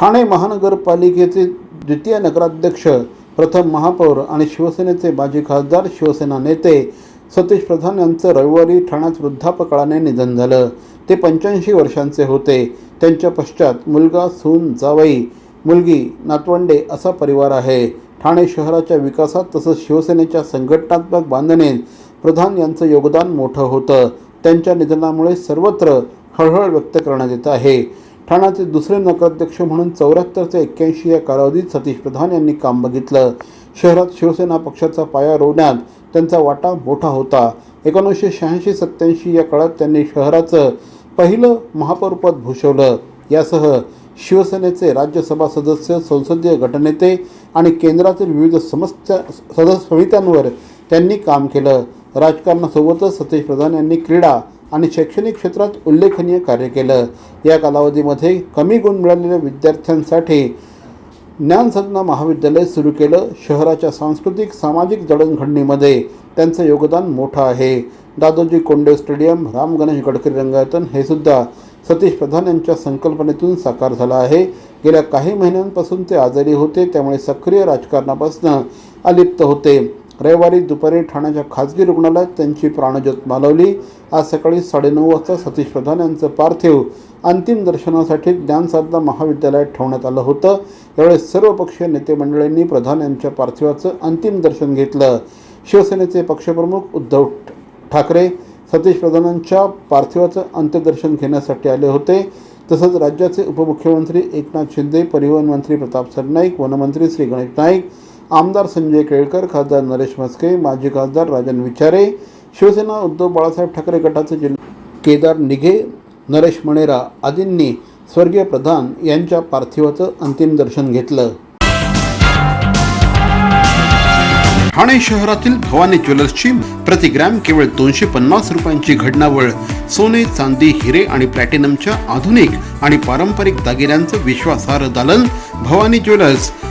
ठाणे महानगरपालिकेचे द्वितीय नगराध्यक्ष प्रथम महापौर आणि शिवसेनेचे माजी खासदार शिवसेना नेते सतीश प्रधान यांचं रविवारी ठाण्यात वृद्धापकाळाने निधन झालं. ते पंच्याऐंशी वर्षांचे होते. त्यांच्या पश्चात मुलगा सून जावई मुलगी नातवंडे असा परिवार आहे. ठाणे शहराच्या विकासात तसंच शिवसेनेच्या संघटनात्मक बांधणीत प्रधान यांचं योगदान मोठं होतं. त्यांच्या निधनामुळे सर्वत्र हळहळ व्यक्त करण्यात येत आहे. ठाण्याचे दुसरे नगराध्यक्ष म्हणून चौऱ्याहत्तर ते एक्क्याऐंशी या कालावधीत सतीश प्रधान यांनी काम बघितलं. शहरात शिवसेना पक्षाचा पाया रोवण्यात त्यांचा वाटा मोठा होता. एकोणीसशे शहाऐंशी सत्त्याऐंशी या काळात त्यांनी शहराचं पहिलं महापौरपद भूषवलं. यासह शिवसेनेचे राज्यसभा सदस्य संसदीय गटनेते आणि केंद्रातील विविध समस्या सदस्य समित्यांवर त्यांनी काम केलं. राजकारणासोबतच सतीश प्रधान यांनी क्रीडा आणि शैक्षणिक क्षेत्रात उल्लेखनीय कार्य केलं. या कालावधीमध्ये कमी गुण मिळालेल्या विद्यार्थ्यांसाठी ज्ञानसाधना महाविद्यालय सुरू केलं. शहराच्या सांस्कृतिक सामाजिक जडणघडणीमध्ये त्यांचं योगदान मोठं आहे. दादोजी कोंडे स्टेडियम राम गणेश गडकरी रंगायतन हे सुद्धा सतीश प्रधान यांच्या संकल्पनेतून साकार झाला आहे. गेल्या काही महिन्यांपासून ते आजारी होते त्यामुळे सक्रिय राजकारणापासून अलिप्त होते. रविवारी दुपारी ठाण्याच्या खाजगी रुग्णालयात त्यांची प्राणज्योत मालवली. आज सकाळी साडेनऊ वाजता सतीश प्रधान यांचं पार्थिव अंतिम दर्शनासाठी ज्ञानसाधना महाविद्यालयात ठेवण्यात आलं होतं. यावेळी सर्व पक्षीय नेते मंडळींनी प्रधान यांच्या पार्थिवाचं अंतिम दर्शन घेतलं. शिवसेनेचे पक्षप्रमुख उद्धव ठाकरे सतीश प्रधानांच्या पार्थिवाचं अंत्यदर्शन घेण्यासाठी आले होते. तसंच राज्याचे उपमुख्यमंत्री एकनाथ शिंदे परिवहन मंत्री प्रताप सरनाईक वनमंत्री श्री गणेश नाईक आमदार संजय केळकर खासदार नरेश म्हस्के माजी खासदार राजन विचारे शिवसेना उद्धव बाळासाहेब ठाकरे गटाचे जिल्हा केदार निघे नरेश मणेरा आदींनी स्वर्गीय प्रधान यांच्या पार्थिवाचं अंतिम दर्शन घेतलं. ठाणे शहरातील भवानी ज्वेलर्सची प्रति ग्रॅम केवळ दोनशे पन्नास रुपयांची घडणावळ सोने चांदी हिरे आणि प्लॅटिनमच्या आधुनिक आणि पारंपरिक दागिन्यांचं विश्वासार्ह दालन Bhavani jewellers